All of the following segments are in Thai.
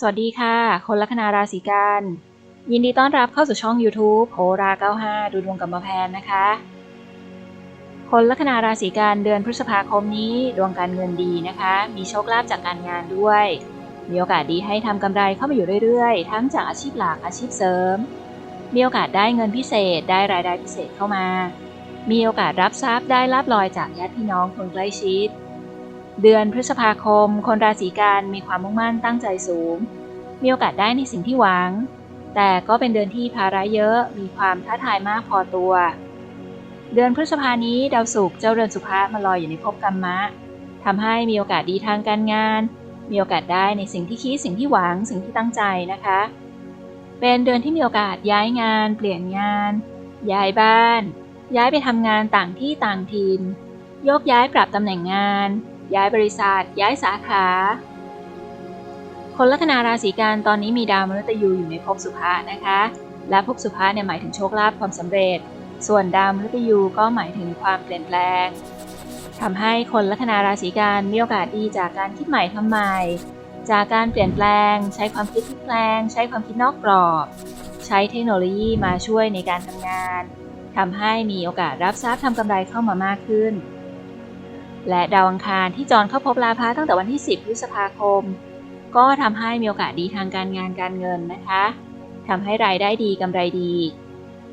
สวัสดีค่ะ คนลัคนาราศีกัน ยินดีต้อนรับเข้าสู่ช่อง YouTube โหรา 95 ดูดวงกับมาแพนนะคะ คนลัคนาราศีกันเดือนพฤษภาคมนี้ดวงการเงินดีนะคะ มีโชคลาภจากการงานด้วย มีโอกาสดีให้ทำกำไรเข้ามาอยู่เรื่อยๆ ทั้งจากอาชีพหลักอาชีพเสริม มีโอกาสได้เงินพิเศษได้รายได้พิเศษเข้ามา มีโอกาสรับทรัพย์ได้ลาบลอยจากญาติพี่น้องคนใกล้ชิด เดือนพฤษภาคม คนราศีกันมีความมุ่งมั่นตั้งใจสูง มีโอกาสได้ในสิ่งที่หวัง แต่ก็เป็นเดือนที่ภาระเยอะ มีความท้าทายมากพอตัว เดือนพฤษภานี้ดาวศุกร์เจ้าเรือนสุภามาลอยอยู่ในภพกรรมะทำให้มีโอกาสดีทางการงาน มีโอกาสได้ในสิ่งที่คิดสิ่งที่หวังสิ่งที่ตั้งใจนะคะ เป็นเดือนที่มีโอกาสย้ายงาน เปลี่ยนงาน ย้ายบ้าน ย้ายไปทำงานต่างที่ต่างถิ่น โยกย้ายปรับตำแหน่งงาน ย้ายบริษัท ย้ายสาขา คนลัคนาราศีกันตอนนี้มีดาวมฤตยูอยู่ในภพสุภะนะคะ และภพสุภะเนี่ยหมายถึงโชคลาภความสำเร็จ ส่วนดาวมฤตยูก็หมายถึงความเปลี่ยนแปลงทำให้คนลัคนาราศีกันมีโอกาสดีจากการคิดใหม่ทำใหม่จากการเปลี่ยนแปลง ใช้ความคิดพลิกแปลง ใช้ความคิดนอกกรอบ ใช้เทคโนโลยีมาช่วยในการทำงานทำให้มีโอกาสรับทรัพย์ทำกำไรเข้ามามากขึ้น และดาวอังคารที่จรเข้าพบลาภะตั้งแต่วันที่ 10 พฤษภาคม ก็ทำให้มีโอกาสดีทางการงานการเงินนะคะทำให้รายได้ดีกำไรดี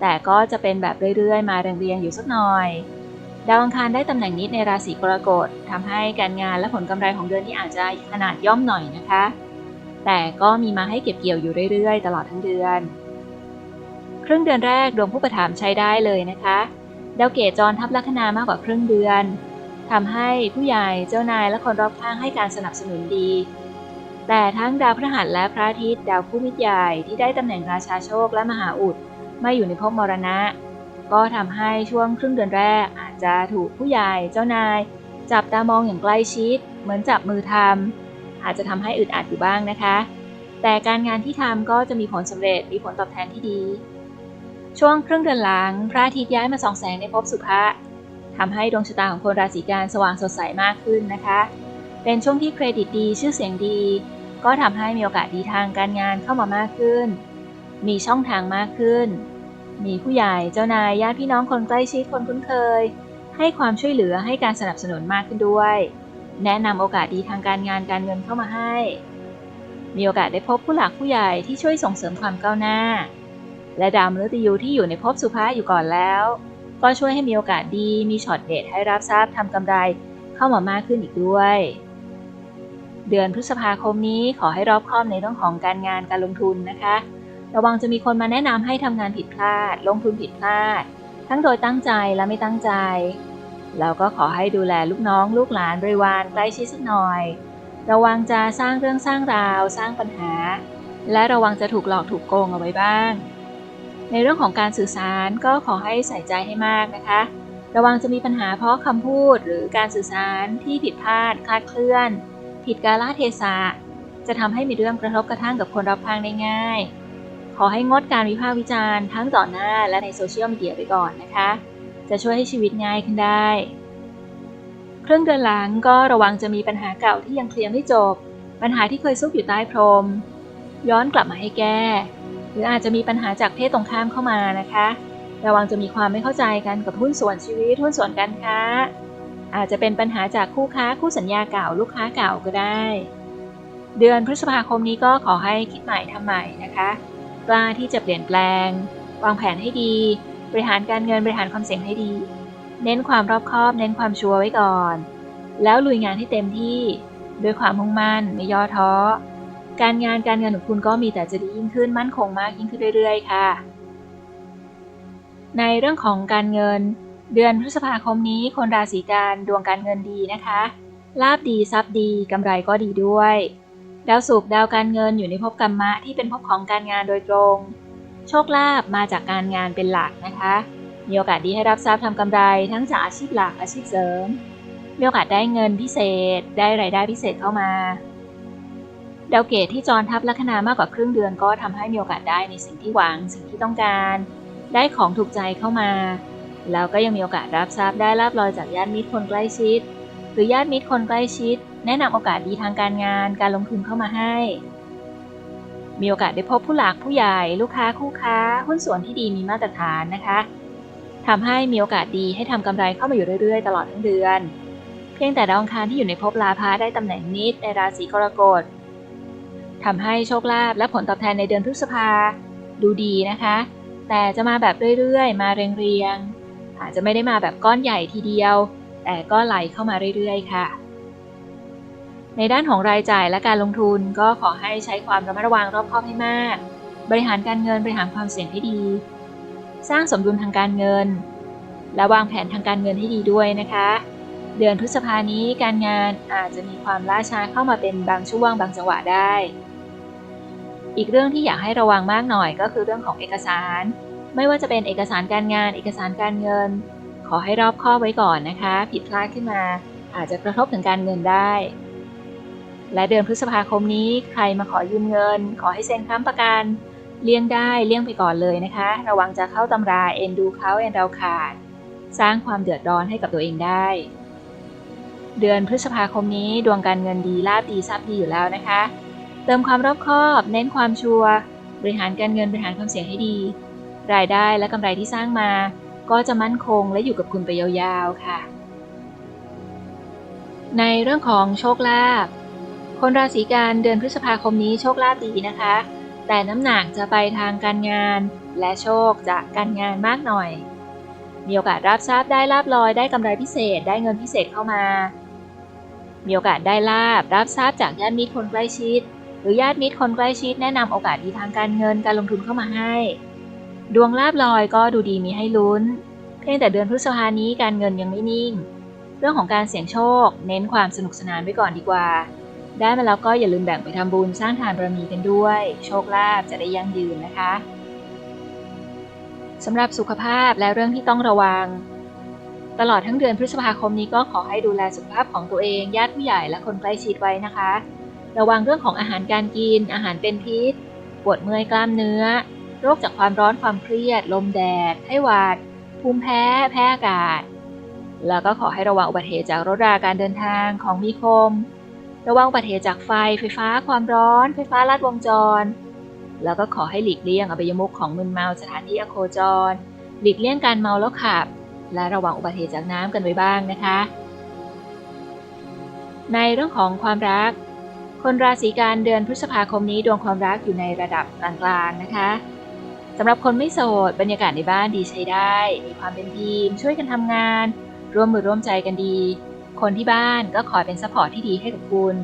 แต่ก็จะเป็นแบบเรื่อยๆ มาเรียงๆอยู่สักหน่อย ดาวอังคารได้ตำแหน่งนิดในราศีกรกฎทำให้การงานและผลกำไรของเดือนนี้อาจจะขนาดย่อมหน่อยนะคะ แต่ก็มีมาให้เก็บเกี่ยวอยู่เรื่อยๆ ตลอดทั้งเดือน ครึ่งเดือนแรกดวงผู้ประถามใช้ได้เลยนะคะ ดาวเกตจรทับลัคนามากกว่าครึ่งเดือน ทำให้ผู้ใหญ่เจ้านายและคนรอบข้างให้การสนับสนุนดี แต่ทั้งดาวพฤหัสและพระอาทิตย์ดาวผู้มิตรใหญ่ที่ได้ตำแหน่งราชาโชคและมหาอุดมาอยู่ในภพมรณะ ก็ทำให้ช่วงครึ่งเดือนแรกอาจจะถูกผู้ใหญ่เจ้านาย จับตามองอย่างใกล้ชิด เหมือนจับมือทำอาจจะทำให้อึดอัดอยู่บ้างนะคะ แต่การงานที่ทำก็จะมีผลสำเร็จมีผลตอบแทนที่ดี ช่วงครึ่งเดือนหลังพระอาทิตย์ย้ายมาส่องแสงในภพสุภะ ทำให้ดวงชะตาของคนราศีกันสว่างสดใสมากขึ้นนะคะ เป็นช่วงที่เครดิตดีชื่อเสียงดี ก็ทำให้มีโอกาสดีทางการงานเข้ามามากขึ้น มีช่องทางมากขึ้น มีผู้ใหญ่เจ้านายญาติพี่น้องคนใกล้ชิดคนคุ้นเคย ให้ความช่วยเหลือให้การสนับสนุนมากขึ้นด้วย แนะนำโอกาสดีทางการงานการเงินเข้ามาให้ มีโอกาสได้พบผู้หลักผู้ใหญ่ที่ช่วยส่งเสริมความก้าวหน้า และดาวมฤตยูที่อยู่ในภพสุภาอยู่ก่อนแล้ว ก็ช่วยให้มีโอกาสดี มีช็อตเด็ดให้รับทราบทำกำไรเข้ามามากขึ้นอีกด้วย เดือนพฤษภาคมนี้ขอให้รอบคอบในเรื่องของการงานการลงทุนนะคะ ระวังจะมีคนมาแนะนำให้ทำงานผิดพลาด ลงทุนผิดพลาด ทั้งโดยตั้งใจและไม่ตั้งใจ แล้วก็ขอให้ดูแลลูกน้อง ลูกหลานบริวารใกล้ชิดสักหน่อย ระวังจะสร้างเรื่องสร้างราว สร้างปัญหา และระวังจะถูกหลอกถูกโกงเอาไว้บ้าง ในเรื่องของการสื่อสารก็ขอให้ใส่ใจให้มากนะคะ ระวังจะมีปัญหาเพราะคำพูดหรือการสื่อสารที่ผิดพลาดคลาดเคลื่อน ผิดกาลเทศะจะทำให้มีเรื่องกระทบกระทั่งกับคนรอบข้างได้ง่าย ขอให้งดการวิพากษ์วิจารณ์ทั้งต่อหน้าและในโซเชียลมีเดียไปก่อนนะคะ จะช่วยให้ชีวิตง่ายขึ้นได้ครึ่งเดือนหลังก็ระวังจะมีปัญหาเก่าที่ยังเคลียร์ไม่จบ ปัญหาที่เคยซุกอยู่ใต้พรม ย้อนกลับมาให้แก้ หรืออาจจะมีปัญหาจากเพศตรงข้ามเข้ามานะคะ ระวังจะมีความไม่เข้าใจกันกับหุ้นส่วนชีวิตหุ้นส่วนการค้า อาจจะเป็นปัญหาจากคู่ค้าคู่สัญญาเก่าลูกค้าเก่าก็ได้ เดือนพฤษภาคมนี้ก็ขอให้คิดใหม่ทำใหม่นะคะกล้าที่จะเปลี่ยนแปลง วางแผนให้ดี บริหารการเงินบริหารความเสี่ยงให้ดี เน้นความรอบคอบ เน้นความชัวร์ไว้ก่อน แล้วลุยงานให้เต็มที่ด้วยความมุ่งมั่นไม่ย่อท้อ การงานการเงินของคุณก็มีแต่จะดียิ่งขึ้นมั่นคงมากยิ่งขึ้นเรื่อยๆ ค่ะ ในเรื่องของการเงิน เดือนพฤษภาคมนี้คนราศีกันดวงการเงินดีนะคะลาบดีทรัพย์ดีกำไรก็ดีด้วย ดาวศุกร์ดาวการเงินอยู่ในภพกรรมะที่เป็นภพของการงานโดยตรง โชคลาภมาจากการงานเป็นหลักนะคะ มีโอกาสดีให้รับทรัพย์ทำกำไรทั้งจากอาชีพหลักอาชีพเสริม มีโอกาสได้เงินพิเศษ ได้รายได้พิเศษเข้ามา ดาวเกตที่จรทับลัคนามากกว่าครึ่งเดือนก็ทำให้มีโอกาสได้ในสิ่งที่หวังสิ่งที่ต้องการ ได้ของถูกใจเข้ามา แล้วก็ยังมีโอกาสรับทรัพย์ได้ลาบลอยจากญาติมิตรคนใกล้ชิด หรือญาติมิตรคนใกล้ชิด แนะนำโอกาสดีทางการงานการลงทุนเข้ามาให้ มีโอกาสได้พบผู้หลักผู้ใหญ่ ลูกค้าคู่ค้า หุ้นส่วนที่ดีมีมาตรฐานนะคะทำให้มีโอกาสดีให้ทำกำไรเข้ามาอยู่เรื่อยๆ ตลอดทั้งเดือน เพียงแต่ดาวอังคารที่อยู่ในภพลาภะได้ตำแหน่งนิดในราศีกรกฎ ทำให้โชคลาภและผลตอบแทนในเดือนพฤษภาดูดีนะคะ แต่จะมาแบบเรื่อยๆ มาเรียงๆอาจจะไม่ได้มาแบบก้อนใหญ่ทีเดียว แต่ก็ไหลเข้ามาเรื่อยๆ ค่ะ ในด้านของรายจ่ายและการลงทุนก็ขอให้ใช้ความระมัดระวังรอบคอบให้มาก บริหารการเงินบริหารความเสี่ยงให้ดี สร้างสมดุลทางการเงิน และวางแผนทางการเงินให้ดีด้วยนะคะ เดือนพฤษภานี้การงานอาจจะมีความล่าช้าเข้ามาเป็นบางช่วงบางจังหวะได้ อีกเรื่องที่อยากให้ระวังมากหน่อยก็คือเรื่องของเอกสาร ไม่ว่าจะเป็นเอกสารการงาน เอกสารการเงิน ขอให้รอบคอบไว้ก่อนนะคะ ผิดพลาดขึ้นมาอาจจะกระทบถึงการเงินได้ และเดือนพฤษภาคมนี้ใครมาขอยืมเงิน ขอให้เซ็นค้ำประกันเลี่ยงได้เลี่ยงไปก่อนเลยนะคะ ระวังจะเข้าตำราเอ็นดูเขาเอ็นเราขาด สร้างความเดือดร้อนให้กับตัวเองได้ เดือนพฤษภาคมนี้ดวงการเงินดีลาบดีทรัพย์ดีอยู่แล้วนะคะ เติมความรอบคอบ เน้นความชัวร์บริหารการเงินบริหารความเสี่ยงให้ดี รายได้และกำไรที่สร้างมา ก็จะมั่นคงและอยู่กับคุณไปยาวๆค่ะ ในเรื่องของโชคลาภคนราศีกันเดือนพฤษภาคมนี้โชคลาภดีนะคะ แต่น้ำหนักจะไปทางการงาน และโชคจากการงานมากหน่อย มีโอกาสรับทรัพย์ได้ลาบลอยได้กำไรพิเศษได้เงินพิเศษเข้ามา มีโอกาสได้ลาบรับทรัพย์จากญาติมิตรคนใกล้ชิด หรือญาติมิตรคนใกล้ชิดแนะนำโอกาสดีทางการเงินการลงทุนเข้ามาให้ ดวงลาบลอยก็ดูดีมีให้ลุ้น เพียงแต่เดือนพฤษภานี้การเงินยังไม่นิ่ง เรื่องของการเสี่ยงโชค เน้นความสนุกสนานไว้ก่อนดีกว่า ได้มาแล้วก็อย่าลืมแบ่งไปทำบุญสร้างทานบารมีกันด้วย โชคลาภจะได้ยั่งยืนนะคะสำหรับสุขภาพและเรื่องที่ต้องระวัง ตลอดทั้งเดือนพฤษภาคมนี้ก็ขอให้ดูแลสุขภาพของตัวเอง ญาติผู้ใหญ่และคนใกล้ชิดไว้นะคะ ระวังเรื่องของอาหารการกิน อาหารเป็นพิษ ปวดเมื่อยกล้ามเนื้อ โรคจากความร้อนความเครียด ลมแดด ไข้หวัด ภูมิแพ้ แพ้อากาศ แล้วก็ขอให้ระวังอุบัติเหตุจากรถราการเดินทางของมีคม ระวังอุบัติเหตุจากไฟ ไฟฟ้า ความร้อน ไฟฟ้าลัดวงจร แล้วก็ขอให้หลีกเลี่ยงอบายมุขของมึนเมาสถานที่อโคจร หลีกเลี่ยงการเมาแล้วขับ และระวังอุบัติเหตุจากน้ำกันไว้บ้างนะคะ ในเรื่องของความรัก คนราศีกันเดือนพฤษภาคมนี้ดวงความรักอยู่ในระดับกลางๆนะคะสำหรับคนไม่โสดบรรยากาศในบ้านดีใช้ได้ มีความเป็นทีม ช่วยกันทำงาน ร่วมมือร่วมใจกันดี คนที่บ้านก็ขอยเป็นซัพพอร์ตที่ดีให้กับคุณ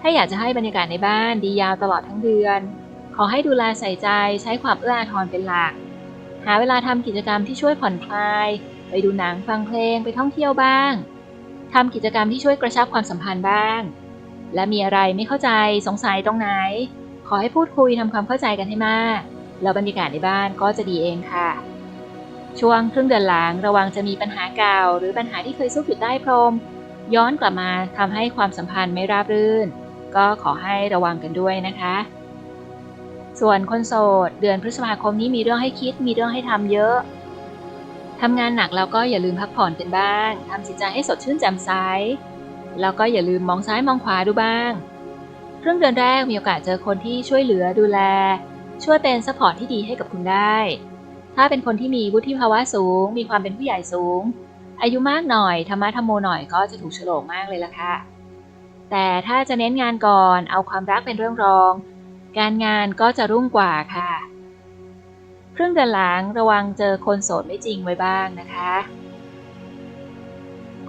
ถ้าอยากจะให้บรรยากาศในบ้านดียาวตลอดทั้งเดือน ขอให้ดูแลใส่ใจใช้ความเอื้ออาทรเป็นหลัก หาเวลาทำกิจกรรมที่ช่วยผ่อนคลาย ไปดูหนังฟังเพลงไปท่องเที่ยวบ้างทำกิจกรรมที่ช่วยกระชับความสัมพันธ์บ้าง และมีอะไรไม่เข้าใจสงสัยตรงไหน ขอให้พูดคุยทำความเข้าใจกันให้มาก แล้วบรรยากาศในบ้านก็จะดีเองค่ะ ช่วงครึ่งเดือนหลังระวังจะมีปัญหาเก่า หรือปัญหาที่เคยซุกอยู่ใต้พรม ย้อนกลับมาทำให้ความสัมพันธ์ไม่ราบรื่น ก็ขอให้ระวังกันด้วยนะคะ ส่วนคนโสด เดือนพฤษภาคมนี้มีเรื่องให้คิด มีเรื่องให้ทำเยอะทำงานหนักแล้วก็อย่าลืมพักผ่อนกันบ้างทำจิตใจให้สดชื่นแจ่มใส แล้วก็อย่าลืมมองซ้ายมองขวาดูบ้าง ครึ่งเดือนแรกมีโอกาสเจอคนที่ช่วยเหลือดูแล ช่วยเป็นซัพพอร์ตที่ดีให้กับคุณได้ ถ้าเป็นคนที่มีวุฒิภาวะสูง มีความเป็นผู้ใหญ่สูง อายุมากหน่อยธรรมะธรรมโมหน่อยก็จะถูกฉลกมากเลยล่ะค่ะ แต่ถ้าจะเน้นงานก่อนเอาความรักเป็นเรื่องรอง การงานก็จะรุ่งกว่าค่ะ ครึ่งเดือนหลังระวังเจอคนโสดไม่จริงไว้บ้างนะคะ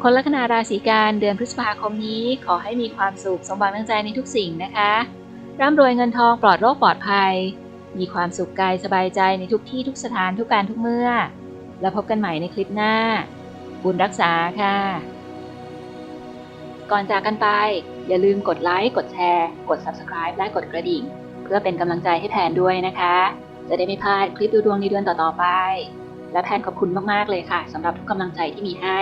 คนลัคนาราศีกันเดือนพฤษภาคมนี้ขอให้มีความสุขสมหวังตั้งใจในทุกสิ่งนะคะ ร่ำรวยเงินทองปลอดโรคปลอดภัย มีความสุขกายสบายใจในทุกที่ทุกสถานทุกการทุกเมื่อ แล้วพบกันใหม่ในคลิปหน้า บุญรักษาค่ะ ก่อนจากกันไป อย่าลืมกดไลค์กดแชร์ กด Subscribe และกดกระดิ่ง เพื่อเป็นกำลังใจให้แพนด้วยนะคะ จะได้ไม่พลาดคลิปดูดวงในเดือนต่อๆไป และแพนขอบคุณมากๆเลยค่ะสำหรับทุกกำลังใจที่มีให้